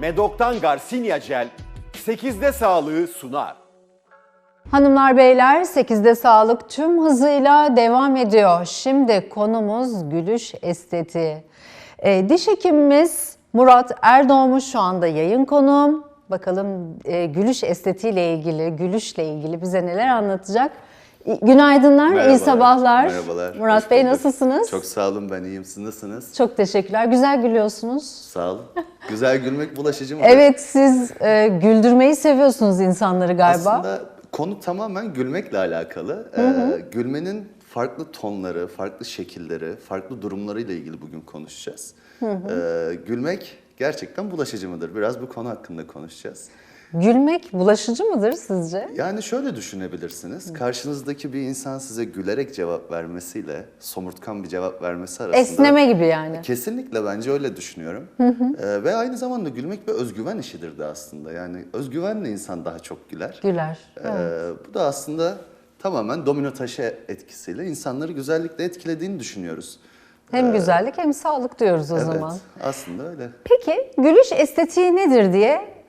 Medok'tan Garcinia Gel 8'de sağlığı sunar. Hanımlar beyler 8'de sağlık tüm hızıyla devam ediyor. Şimdi konumuz gülüş estetiği. Ee, diş hekimimiz Murat Erdoğmuş şu anda yayın konuğum. Bakalım e, gülüş estetiğiyle ilgili, gülüşle ilgili bize neler anlatacak. İyi- Günaydınlar, iyi Merhabalar, sabahlar. Merhabalar. Murat Bey nasılsınız? Çok sağ olun ben iyiyim. Siz nasılsınız? Çok teşekkürler. Güzel gülüyorsunuz. Sağ olun. Güzel gülmek bulaşıcı mıdır? Evet siz e, güldürmeyi seviyorsunuz insanları galiba. Aslında konu tamamen gülmekle alakalı. Ee, gülmenin farklı tonları, farklı şekilleri, farklı durumlarıyla ilgili bugün konuşacağız. Ee, gülmek gerçekten bulaşıcı mıdır? Biraz bu konu hakkında konuşacağız. Gülmek bulaşıcı mıdır sizce? Yani şöyle düşünebilirsiniz. Karşınızdaki bir insan size gülerek cevap vermesiyle somurtkan bir cevap vermesi arasında... Esneme gibi yani. Kesinlikle bence öyle düşünüyorum. Ee, ve aynı zamanda gülmek bir özgüven işidir de aslında. Yani özgüvenle insan daha çok güler. Güler. Ee, bu da aslında tamamen domino taşı etkisiyle insanları güzellikle etkilediğini düşünüyoruz. Hem güzellik hem sağlık diyoruz o evet, zaman. aslında öyle. Peki gülüş estetiği nedir diye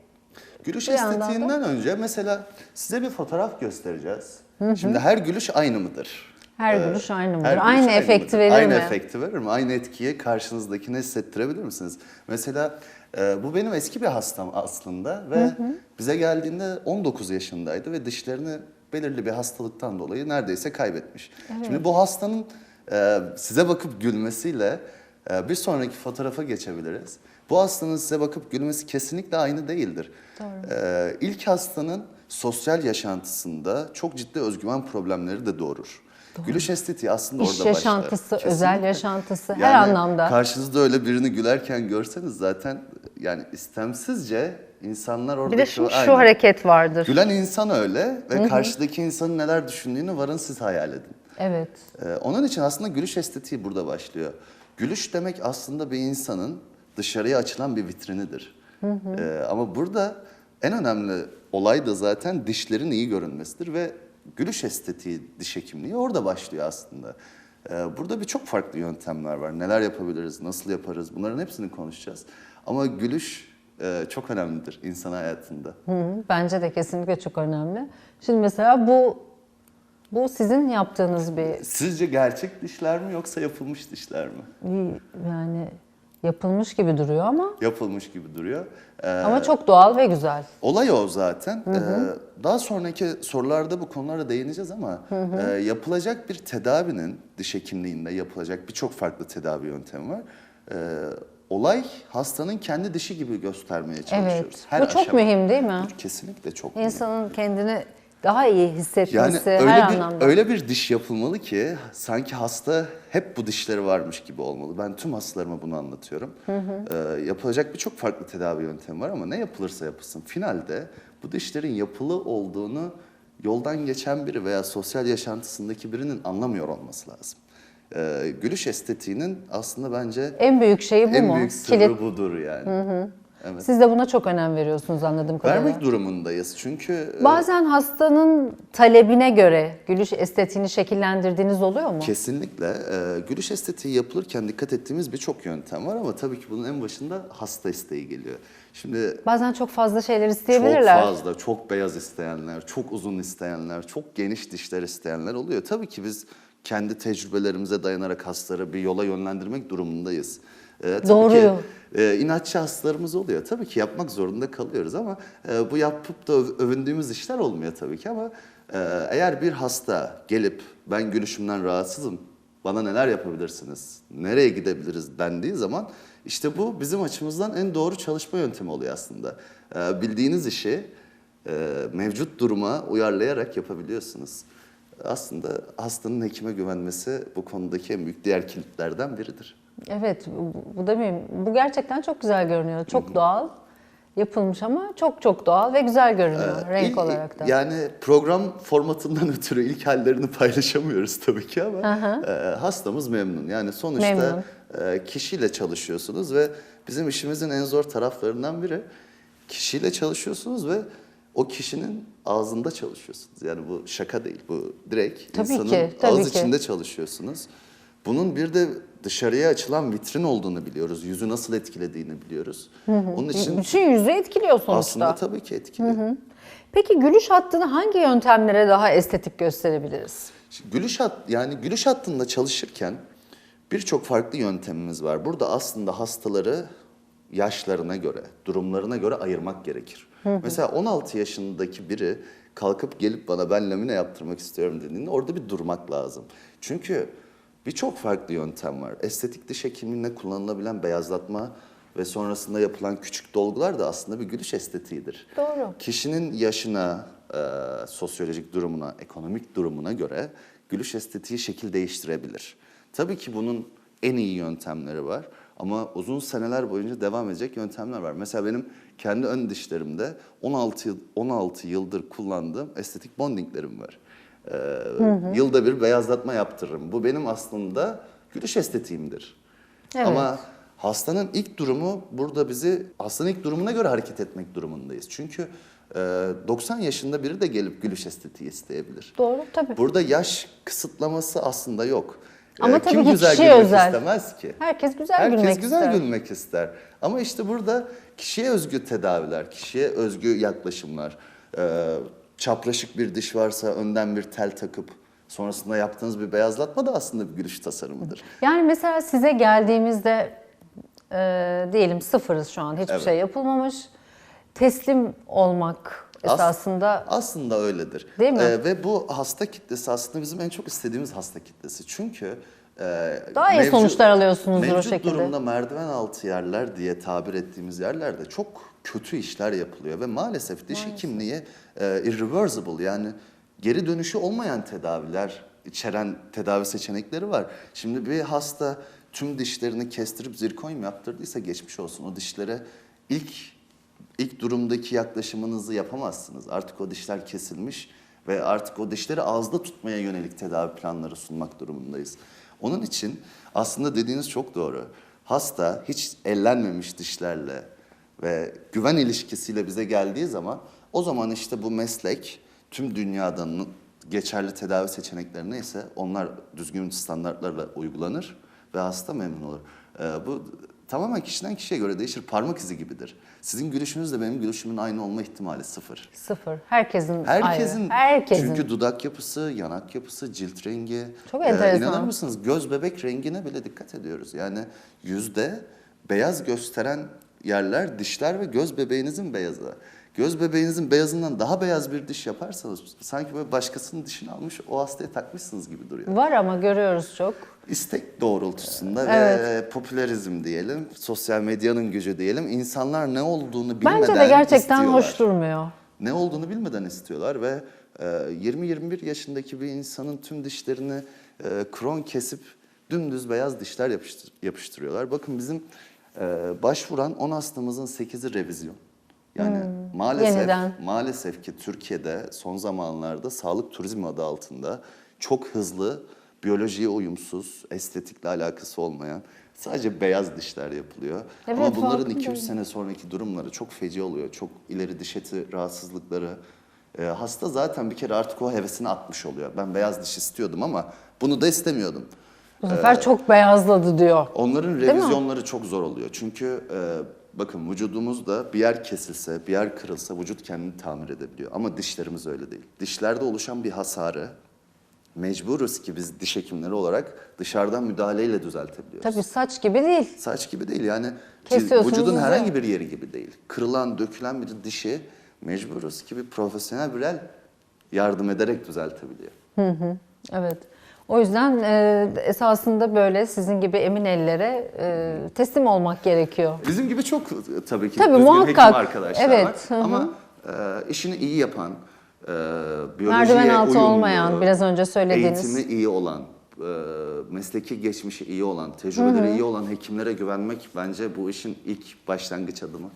Gülüş Bir yandan da- estetiğinden önce mesela size bir fotoğraf göstereceğiz. Şimdi her gülüş aynı mıdır? her Ee, gülüş aynı mıdır? her gülüş Aynı efekti mıdır? verir aynı mi? efekti verir mi? Aynı etkiyi karşınızdakine hissettirebilir misiniz? Mesela e, bu benim eski bir hastam aslında ve bize geldiğinde 19 yaşındaydı ve dişlerini belirli bir hastalıktan dolayı neredeyse kaybetmiş. Şimdi bu hastanın e, size bakıp gülmesiyle e, bir sonraki fotoğrafa geçebiliriz. Bu hastanın size bakıp gülmesi kesinlikle aynı değildir. Ee, ilk hastanın sosyal yaşantısında çok ciddi özgüven problemleri de doğurur. Gülüş estetiği aslında İş orada başlar. yaşantısı, özel yaşantısı her Yani anlamda. Karşınızda öyle birini gülerken görseniz zaten yani istemsizce insanlar orada Bir de şu, şu hareket vardır. Gülen insan öyle ve karşıdaki insanın neler düşündüğünü varın siz hayal edin. Evet. Ee, onun için aslında gülüş estetiği burada başlıyor. Gülüş demek aslında bir insanın dışarıya açılan bir vitrinidir. Ee, ama burada en önemli olay da zaten dişlerin iyi görünmesidir ve gülüş estetiği, diş hekimliği orada başlıyor aslında. Ee, burada birçok farklı yöntemler var. Neler yapabiliriz, nasıl yaparız bunların hepsini konuşacağız. Ama gülüş e, çok önemlidir insan hayatında. Hı hı, Bence de kesinlikle çok önemli. Şimdi mesela bu bu sizin yaptığınız bir Sizce gerçek dişler mi yoksa yapılmış dişler mi? yani yapılmış gibi duruyor ama Yapılmış gibi duruyor. Ee, ama çok doğal ve güzel. Olay o zaten. Ee, daha sonraki sorularda bu konulara değineceğiz ama e, yapılacak bir tedavinin diş hekimliğinde yapılacak birçok farklı tedavi yöntemi var. Ee, olay hastanın kendi dişi gibi göstermeye çalışıyoruz. Evet. Bu çok aşama. mühim değil mi? Kesinlikle çok mühim. İnsanın kendini daha iyi hissetmesi Yani her öyle bir anlamda. öyle bir diş yapılmalı ki sanki hasta hep bu dişleri varmış gibi olmalı. Ben tüm hastalarıma bunu anlatıyorum. Ee, yapılacak birçok farklı tedavi yöntemi var ama ne yapılırsa yapılsın finalde bu dişlerin yapılı olduğunu yoldan geçen biri veya sosyal yaşantısındaki birinin anlamıyor olması lazım. Ee, gülüş estetiğinin aslında bence En büyük şeyi bu en mu? büyük sırrı Kilit. budur yani. Siz de buna çok önem veriyorsunuz anladığım kadarıyla. Vermek durumundayız çünkü e, Bazen hastanın talebine göre gülüş estetiğini şekillendirdiğiniz oluyor mu? Kesinlikle. Ee, gülüş estetiği yapılırken dikkat ettiğimiz birçok yöntem var ama tabii ki bunun en başında hasta isteği geliyor. Şimdi Bazen çok fazla şeyler çok isteyebilirler. fazla, çok beyaz isteyenler, çok uzun isteyenler, çok geniş dişler isteyenler oluyor. Tabii ki biz kendi tecrübelerimize dayanarak hastaları bir yola yönlendirmek durumundayız. Tabii Doğru. ki e, inatçı hastalarımız oluyor. Tabii ki yapmak zorunda kalıyoruz ama e, bu yapıp da öv- övündüğümüz işler olmuyor tabii ki ama e, eğer bir hasta gelip ben gülüşümden rahatsızım, bana neler yapabilirsiniz, nereye gidebiliriz dendiği zaman işte bu bizim açımızdan en doğru çalışma yöntemi oluyor aslında. E, bildiğiniz işi e, mevcut duruma uyarlayarak yapabiliyorsunuz. Aslında hastanın hekime güvenmesi bu konudaki en büyük diğer kilitlerden biridir. Evet, bu, da mühim. Bu gerçekten çok güzel görünüyor. Çok doğal yapılmış ama çok çok doğal ve güzel görünüyor renk İlk- olarak da. Yani program formatından ötürü ilk hallerini paylaşamıyoruz tabii ki ama e, hastamız memnun. Yani sonuçta Memnun. e, kişiyle çalışıyorsunuz ve bizim işimizin en zor taraflarından biri kişiyle çalışıyorsunuz ve o kişinin ağzında çalışıyorsunuz. Yani bu şaka değil, bu direkt Tabii insanın ki, tabii ağız ki. içinde çalışıyorsunuz. Bunun bir de dışarıya açılan vitrin olduğunu biliyoruz. Yüzü nasıl etkilediğini biliyoruz. Onun için Bütün yüzü etkiliyor sonuçta. aslında tabii ki etkili. Peki gülüş hattını hangi yöntemlere daha estetik gösterebiliriz? Şimdi Gülüş hat yani gülüş hattında çalışırken birçok farklı yöntemimiz var. Burada aslında hastaları yaşlarına göre, durumlarına göre ayırmak gerekir. Mesela 16 yaşındaki biri kalkıp gelip bana ben lamine yaptırmak istiyorum dediğinde orada bir durmak lazım. Çünkü birçok farklı yöntem var. Estetik diş hekimliğinde kullanılabilen beyazlatma ve sonrasında yapılan küçük dolgular da aslında bir gülüş estetiğidir. Doğru. Kişinin yaşına, e, sosyolojik durumuna, ekonomik durumuna göre gülüş estetiği şekil değiştirebilir. Tabii ki bunun en iyi yöntemleri var ama uzun seneler boyunca devam edecek yöntemler var. Mesela benim kendi ön dişlerimde 16 yıl, 16 yıldır kullandığım estetik bondinglerim var. E, Yılda bir beyazlatma yaptırırım. Bu benim aslında gülüş estetiğimdir. Evet. Ama hastanın ilk durumu burada bizi hastanın ilk durumuna göre hareket etmek durumundayız. Çünkü e, 90 yaşında biri de gelip gülüş estetiği isteyebilir. Doğru tabii. Burada yaş kısıtlaması aslında yok. Ama tabii Kim ki güzel kişiye gülmek özel. istemez ki? Herkes güzel Herkes gülmek güzel ister. gülmek ister. Ama işte burada kişiye özgü tedaviler, kişiye özgü yaklaşımlar. e, çapraşık bir diş varsa önden bir tel takıp sonrasında yaptığınız bir beyazlatma da aslında bir gülüş tasarımıdır. Yani mesela size geldiğimizde e, diyelim sıfırız şu an hiçbir Evet. şey yapılmamış. Teslim olmak As- esasında Aslında öyledir. Değil mi? Ee, ve bu hasta kitlesi aslında bizim en çok istediğimiz hasta kitlesi. Çünkü e, Daha iyi sonuçlar alıyorsunuzdur o mevcut şekilde. durumda merdiven altı yerler diye tabir ettiğimiz yerlerde çok kötü işler yapılıyor ve maalesef diş hekimliği e, irreversible yani geri dönüşü olmayan tedaviler içeren tedavi seçenekleri var. Şimdi bir hasta tüm dişlerini kestirip zirkonyum yaptırdıysa geçmiş olsun. O dişlere ilk ilk durumdaki yaklaşımınızı yapamazsınız. Artık o dişler kesilmiş ve artık o dişleri ağızda tutmaya yönelik tedavi planları sunmak durumundayız. Onun için aslında dediğiniz çok doğru. Hasta hiç ellenmemiş dişlerle ve güven ilişkisiyle bize geldiği zaman o zaman işte bu meslek tüm dünyadan geçerli tedavi seçenekleri neyse onlar düzgün standartlarla uygulanır ve hasta memnun olur. Ee, bu tamamen kişiden kişiye göre değişir. Parmak izi gibidir. Sizin gülüşünüzle benim gülüşümün aynı olma ihtimali sıfır. sıfır. Herkesin, Herkesin, ayrı. Herkesin. çünkü dudak yapısı, yanak yapısı, cilt rengi. Çok enteresan. inanır mısınız göz bebek rengine bile dikkat ediyoruz. Yani yüzde beyaz gösteren yerler dişler ve göz bebeğinizin beyazı. Göz bebeğinizin beyazından daha beyaz bir diş yaparsanız sanki böyle başkasının dişini almış o hastaya takmışsınız gibi duruyor. Var ama görüyoruz çok. İstek doğrultusunda Evet. ve popülerizm diyelim, sosyal medyanın gücü diyelim. insanlar ne olduğunu bilmeden Bence de gerçekten istiyorlar hoş durmuyor. ne olduğunu bilmeden istiyorlar ve e, 20-21 yaşındaki bir insanın tüm dişlerini e, kron kesip dümdüz beyaz dişler yapıştır- yapıştırıyorlar. Bakın bizim e, başvuran 10 hastamızın 8'i revizyon. Yani maalesef Hmm, yeniden. maalesef ki Türkiye'de son zamanlarda sağlık turizmi adı altında çok hızlı biyolojiye uyumsuz, estetikle alakası olmayan sadece beyaz dişler yapılıyor. Evet, Ama bunların farkındayım. 2-3 sene sonraki durumları çok feci oluyor. Çok ileri diş eti rahatsızlıkları. Ee, hasta zaten bir kere artık o hevesini atmış oluyor. Ben beyaz diş istiyordum ama bunu da istemiyordum. Bu sefer çok beyazladı diyor. Onların revizyonları çok zor oluyor. Çünkü e, bakın vücudumuzda bir yer kesilse, bir yer kırılsa vücut kendini tamir edebiliyor. Ama dişlerimiz öyle değil. Dişlerde oluşan bir hasarı mecburuz ki biz diş hekimleri olarak dışarıdan müdahaleyle düzeltebiliyoruz. Tabii saç gibi değil. Saç gibi değil yani Kesiyorsunuz, vücudun uzuyor. herhangi bir yeri gibi değil. Kırılan, dökülen bir dişi mecburuz ki bir profesyonel bir el yardım ederek düzeltebiliyor. Evet. O yüzden e, esasında böyle sizin gibi emin ellere e, teslim olmak gerekiyor. Bizim gibi çok e, tabii ki Tabii, muhakkak. arkadaşlar Evet, var. hı hı. Ama e, işini iyi yapan, e, biyolojiye Merdiven altı uyumlu, olmayan, biraz önce söylediğiniz. Eğitimi iyi olan, e, mesleki geçmişi iyi olan, tecrübeleri iyi olan hekimlere güvenmek bence bu işin ilk başlangıç adımı.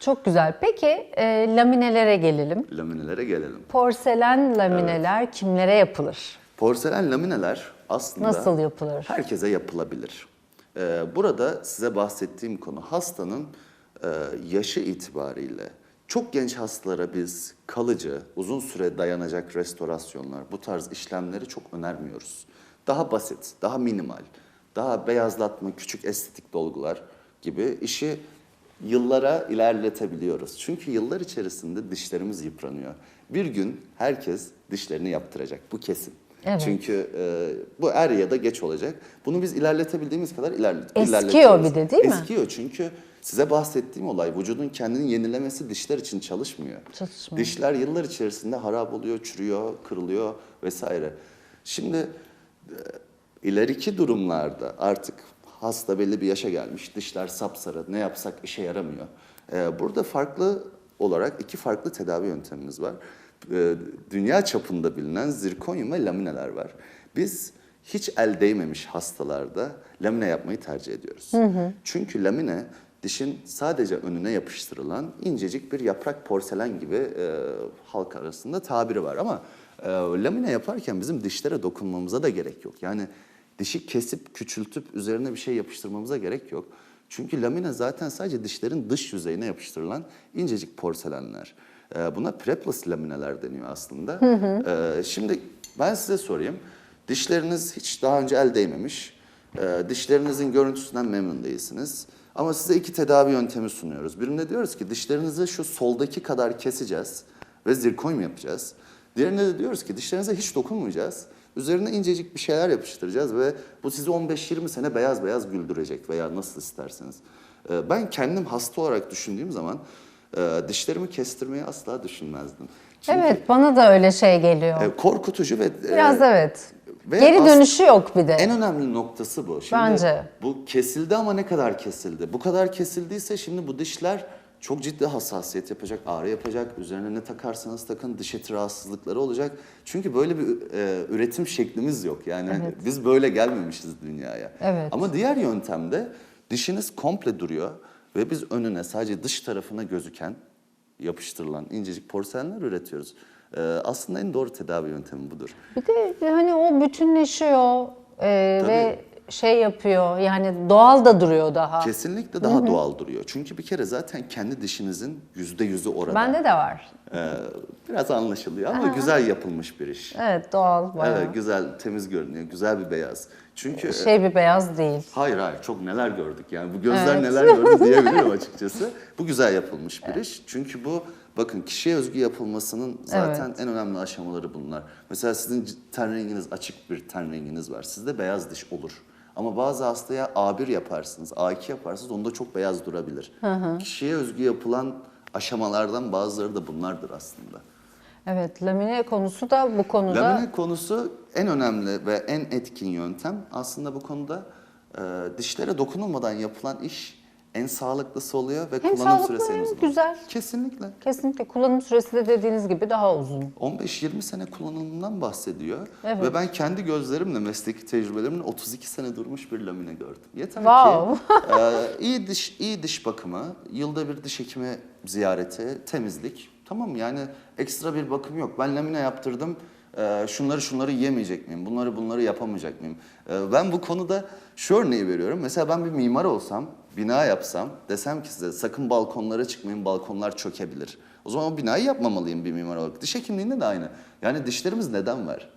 Çok güzel. Peki e, laminelere gelelim. Laminelere gelelim. Porselen lamineler kimlere yapılır? Porselen lamineler aslında Nasıl yapılır? herkese yapılabilir. Ee, burada size bahsettiğim konu hastanın e, yaşı itibariyle çok genç hastalara biz kalıcı, uzun süre dayanacak restorasyonlar, bu tarz işlemleri çok önermiyoruz. Daha basit, daha minimal, daha beyazlatma, küçük estetik dolgular gibi işi yıllara ilerletebiliyoruz. Çünkü yıllar içerisinde dişlerimiz yıpranıyor. Bir gün herkes dişlerini yaptıracak. Bu kesin. Evet. Çünkü e, bu er ya da geç olacak. Bunu biz ilerletebildiğimiz kadar ilerlet Eskiyor bir de, değil mi? Eskiyor çünkü size bahsettiğim olay vücudun kendini yenilemesi dişler için çalışmıyor. Çalışmıyor. Dişler yıllar içerisinde harap oluyor, çürüyor, kırılıyor vesaire. Şimdi e, ileriki durumlarda artık hasta belli bir yaşa gelmiş, dişler sapsarı, ne yapsak işe yaramıyor. E, burada farklı olarak iki farklı tedavi yöntemimiz var. E, Dünya çapında bilinen zirkonyum ve lamineler var. Biz hiç el değmemiş hastalarda lamine yapmayı tercih ediyoruz. Çünkü lamine dişin sadece önüne yapıştırılan incecik bir yaprak porselen gibi e, halk arasında tabiri var. Ama e, lamine yaparken bizim dişlere dokunmamıza da gerek yok. Yani dişi kesip küçültüp üzerine bir şey yapıştırmamıza gerek yok. Çünkü lamine zaten sadece dişlerin dış yüzeyine yapıştırılan incecik porselenler. E, buna preplus lamineler deniyor aslında. E, şimdi ben size sorayım. Dişleriniz hiç daha önce el değmemiş. E, dişlerinizin görüntüsünden memnun değilsiniz. Ama size iki tedavi yöntemi sunuyoruz. Birinde diyoruz ki dişlerinizi şu soldaki kadar keseceğiz ve zirkonyum yapacağız. Diğerinde de diyoruz ki dişlerinize hiç dokunmayacağız. Üzerine incecik bir şeyler yapıştıracağız ve bu sizi 15-20 sene beyaz beyaz güldürecek veya nasıl isterseniz. Ben kendim hasta olarak düşündüğüm zaman dişlerimi kestirmeyi asla düşünmezdim. Çünkü Evet bana da öyle şey geliyor. e, korkutucu ve e, Biraz evet. ve Geri dönüşü yok bir de. en önemli noktası bu. Şimdi Bence. Bu kesildi ama ne kadar kesildi? Bu kadar kesildiyse şimdi bu dişler çok ciddi hassasiyet yapacak, ağrı yapacak. Üzerine ne takarsanız takın diş eti rahatsızlıkları olacak. Çünkü böyle bir e, üretim şeklimiz yok. Yani biz böyle gelmemişiz dünyaya. Evet. Ama diğer yöntemde dişiniz komple duruyor ve biz önüne sadece dış tarafına gözüken yapıştırılan incecik porselenler üretiyoruz. E, aslında en doğru tedavi yöntemi budur. Bir de hani o bütünleşiyor e, ve şey yapıyor yani doğal da duruyor daha. Kesinlikle daha doğal duruyor. Çünkü bir kere zaten kendi dişinizin yüzde yüzü orada. Bende de var. Ee, biraz anlaşılıyor ama güzel yapılmış bir iş. Evet doğal bayağı. Evet, güzel, temiz görünüyor, güzel bir beyaz. Çünkü Şey bir beyaz değil. hayır hayır çok neler gördük yani bu gözler Evet. neler gördü diyebilirim açıkçası. Bu güzel yapılmış bir iş. Çünkü bu bakın kişiye özgü yapılmasının zaten en önemli aşamaları bunlar. Mesela sizin c- ten renginiz açık bir ten renginiz var. Sizde beyaz diş olur. Ama bazı hastaya A1 yaparsınız, A2 yaparsınız onda çok beyaz durabilir. Kişiye özgü yapılan aşamalardan bazıları da bunlardır aslında. Evet lamine konusu da bu konuda Lamine konusu en önemli ve en etkin yöntem. Aslında bu konuda e, dişlere dokunulmadan yapılan iş en sağlıklısı oluyor ve Hem kullanım sağlıklı süresi en hem uzun. güzel. Kesinlikle. kesinlikle kullanım süresi de dediğiniz gibi daha uzun. 15-20 sene kullanımından bahsediyor. Evet. Ve ben kendi gözlerimle mesleki tecrübelerimle 32 sene durmuş bir lamine gördüm. Yeter Wow. ki e, iyi diş iyi diş bakımı, yılda bir diş hekimi ziyareti, temizlik. Tamam yani ekstra bir bakım yok. Ben lamine yaptırdım. e, şunları şunları yemeyecek miyim? Bunları bunları yapamayacak mıyım? E, ben bu konuda şu örneği veriyorum. Mesela ben bir mimar olsam, bina yapsam, desem ki size sakın balkonlara çıkmayın, balkonlar çökebilir. O zaman o binayı yapmamalıyım bir mimar olarak. Diş hekimliğinde de aynı. Yani dişlerimiz neden var?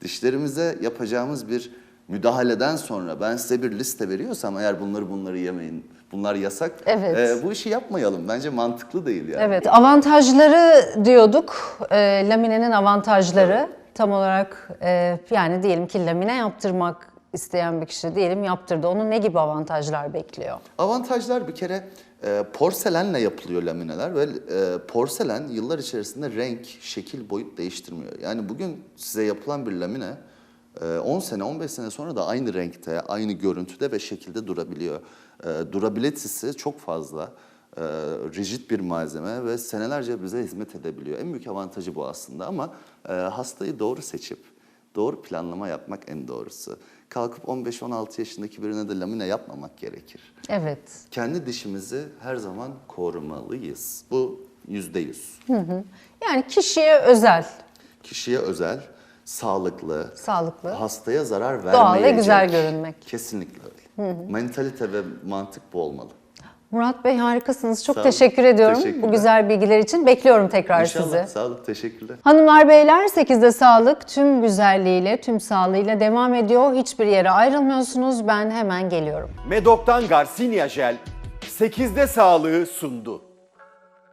Dişlerimize yapacağımız bir müdahaleden sonra ben size bir liste veriyorsam eğer bunları bunları yemeyin, bunlar yasak. Evet. e, bu işi yapmayalım. Bence mantıklı değil yani. Evet avantajları diyorduk e, laminenin avantajları tam olarak e, yani diyelim ki lamine yaptırmak isteyen bir kişi diyelim yaptırdı. Onun ne gibi avantajlar bekliyor? Avantajlar bir kere e, porselenle yapılıyor lamineler ve e, porselen yıllar içerisinde renk, şekil, boyut değiştirmiyor. Yani bugün size yapılan bir lamine e, 10 sene, 15 sene sonra da aynı renkte, aynı görüntüde ve şekilde durabiliyor. E, durabilitesi çok fazla. E, rigid bir malzeme ve senelerce bize hizmet edebiliyor. En büyük avantajı bu aslında ama e, hastayı doğru seçip doğru planlama yapmak en doğrusu. Kalkıp 15-16 yaşındaki birine de lamine yapmamak gerekir. Evet. Kendi dişimizi her zaman korumalıyız. Bu yüzde yüz. Yani kişiye özel, Kişiye özel, sağlıklı, sağlıklı. hastaya zarar Doğal ve vermeyecek. güzel görünmek. Kesinlikle öyle. Mentalite ve mantık bu olmalı. Murat Bey harikasınız. Çok Sağ olun. teşekkür ediyorum bu güzel bilgiler için. Bekliyorum tekrar İnşallah. sizi. Sağ olun. Teşekkürler. Hanımlar beyler 8'de sağlık tüm güzelliğiyle, tüm sağlığıyla devam ediyor. Hiçbir yere ayrılmıyorsunuz. Ben hemen geliyorum. Medok'tan Garcinia Jel 8'de sağlığı sundu.